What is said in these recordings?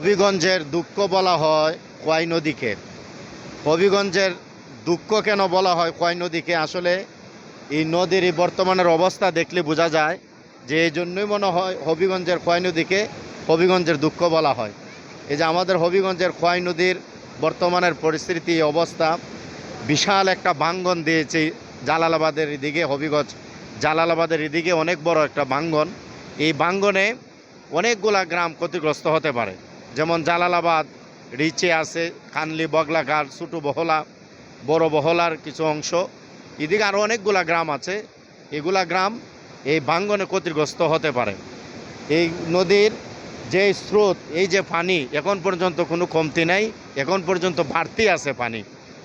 হবিগঞ্জের দুঃখ বলা হয় কয় নদীকে। হবিগঞ্জের দুঃখ কেন বলা হয় কয় নদীকে? আসলে এই নদীর এই বর্তমানের অবস্থা দেখলে বোঝা যায় যে এই জন্যই মনে হয় হবিগঞ্জের কয় নদীকে হবিগঞ্জের দুঃখ বলা হয়। এই যে আমাদের হবিগঞ্জের কয় নদীর বর্তমানের পরিস্থিতি অবস্থা বিশাল একটা ভাঙ্গন দিয়েছে জালালাবাদের এদিকে, হবিগঞ্জ জালালাবাদের এদিকে অনেক বড় একটা ভাঙ্গন। এই ভাঙ্গনে অনেকগুলা গ্রাম ক্ষতিগ্রস্ত হতে পারে। যেমন জালালাবাদ, রিচে আছে, কানলি, বগলাঘাট, ছোটো বহলা, বড় বহলার কিছু অংশ। এদিকে আরও অনেকগুলা গ্রাম আছে। এগুলা গ্রাম এই ভাঙ্গনে ক্ষতিগ্রস্ত হতে পারে। এই নদীর যে স্রোত, এই যে পানি, এখন পর্যন্ত কোনো কমতি নাই। এখন পর্যন্ত বাড়তি আছে পানি।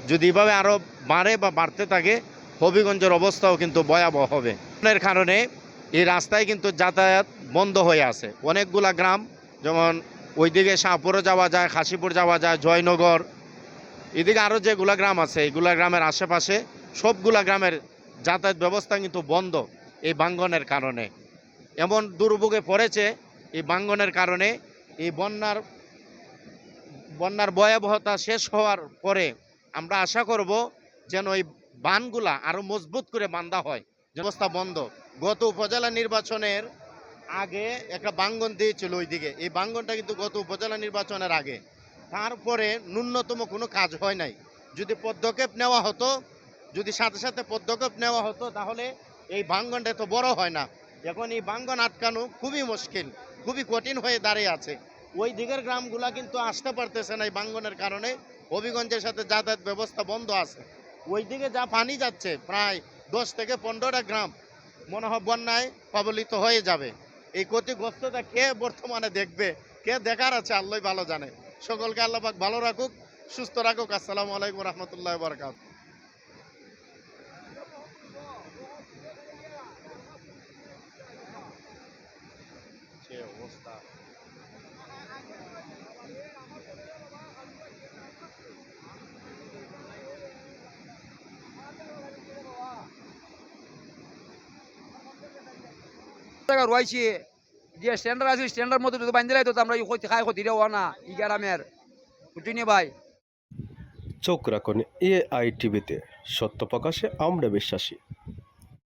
যদি এভাবে আরও বাড়ে বা বাড়তে থাকে, হবিগঞ্জের অবস্থাও কিন্তু ভয়াবহ হবে। এর কারণে এই রাস্তায় কিন্তু যাতায়াত বন্ধ হয়ে আছে। অনেকগুলা গ্রাম, যেমন ওইদিকে শাহপুরও যাওয়া যায়, খাসিপুর যাওয়া যায়, জয়নগর। এদিকে আরও যেগুলা গ্রাম আছে এইগুলা গ্রামের আশেপাশে সবগুলা গ্রামের যাতায়াত ব্যবস্থা কিন্তু বন্ধ এই বাঙ্গনের কারণে। এমন দুর্ভোগে পড়েছে এই বাঙ্গনের কারণে এই বন্যার বন্যার ভয়াবহতা শেষ হওয়ার পরে আমরা আশা করব যেন এই বানগুলা আরও মজবুত করে বান্ধা হয়। ব্যবস্থা বন্ধ। গত উপজেলা নির্বাচনের আগে একটা বাঙ্গন দিয়েছিল ওইদিকে। এই বাঙ্গনটা কিন্তু গত উপজেলা নির্বাচনের আগে। তারপরে ন্যূনতম কোনো কাজ হয় নাই। যদি পদক্ষেপ নেওয়া হতো, যদি সাথে সাথে পদক্ষেপ নেওয়া হতো, তাহলে এই বাঙ্গনটা এত বড় হয় না। এখন এই বাঙ্গন আটকানো খুবই মুশকিল, খুবই কঠিন হয়ে দাঁড়িয়ে আছে। ওই দিকের গ্রামগুলা কিন্তু আসতে পারতেছে না এই বাঙ্গনের কারণে। হবিগঞ্জের সাথে যাতায়াত ব্যবস্থা বন্ধ আছে। ওই দিকে যা পানি যাচ্ছে, প্রায় দশ থেকে পনেরোটা গ্রাম মনে হয় বন্যায় কবলিত হয়ে যাবে। এই ক্ষতিগ্রস্ততা কে বর্তমানে দেখবে? কে দেখার আছে? আল্লাহ ভালো জানে। সকলকে আল্লাপাক ভালো রাখুক, সুস্থ রাখুক। আসসালামু আলাইকুম রহমতুল্লাহ বরকাত অবস্থা? টাকা রয়েছে যে স্ট্যান্ডার আছে স্ট্যান্ডার মধ্যে যদি বান্ধে তো আমরা খাই ক্ষতি দেওয়া না ই গ্রামের ভাই? চোখ রাখুন আই টিভিতে। সত্য প্রকাশে আমরা বিশ্বাসী।